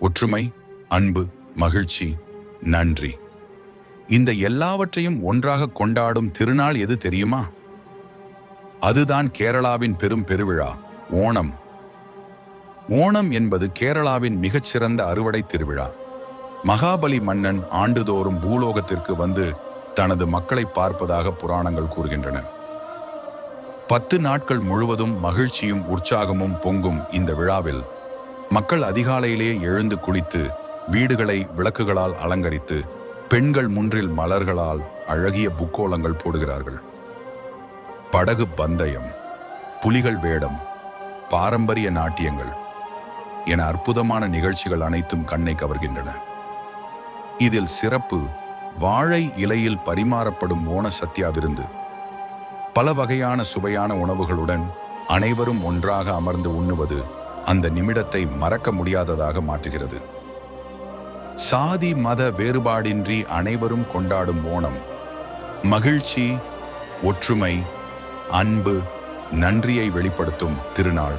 ஒற்றுமை அன்பு மகிழ்ச்சி நன்றி. இந்த எல்லாவற்றையும் ஒன்றாக கொண்டாடும் திருநாள் எது தெரியுமா? அதுதான் கேரளாவின் பெரும் பெருவிழா ஓணம். ஓணம் என்பது கேரளாவின் மிகச்சிறந்த அறுவடை திருவிழா. மகாபலி மன்னன் ஆண்டுதோறும் பூலோகத்திற்கு வந்து தனது மக்களை பார்ப்பதாக புராணங்கள் கூறுகின்றன. பத்து நாட்கள் முழுவதும் மகிழ்ச்சியும் உற்சாகமும் பொங்கும் இந்த விழாவில் மக்கள் அதிகாலையிலே எழுந்து குளித்து வீடுகளை விளக்குகளால் அலங்கரித்து பெண்கள் முன்றில் மலர்களால் அழகிய புக்கோலங்கள் போடுகிறார்கள். படகு பந்தயம் புலிகள் வேடம் பாரம்பரிய நாட்டியங்கள் என அற்புதமான நிகழ்ச்சிகள் அனைத்தும் கண்ணை கவர்கின்றன. இதில் சிறப்பு வாழை இலையில் பரிமாறப்படும் ஓண சத்யா விருந்து. பல வகையான சுவையான உணவுகளுடன் அனைவரும் ஒன்றாக அமர்ந்து உண்ணுவது அந்த நிமிடத்தை மறக்க முடியாததாக மாற்றுகிறது. சாதி மத வேறுபாடின்றி அனைவரும் கொண்டாடும் ஓணம். மகிழ்ச்சி ஒற்றுமை அன்பு நன்றியை வெளிப்படுத்தும் திருநாள்.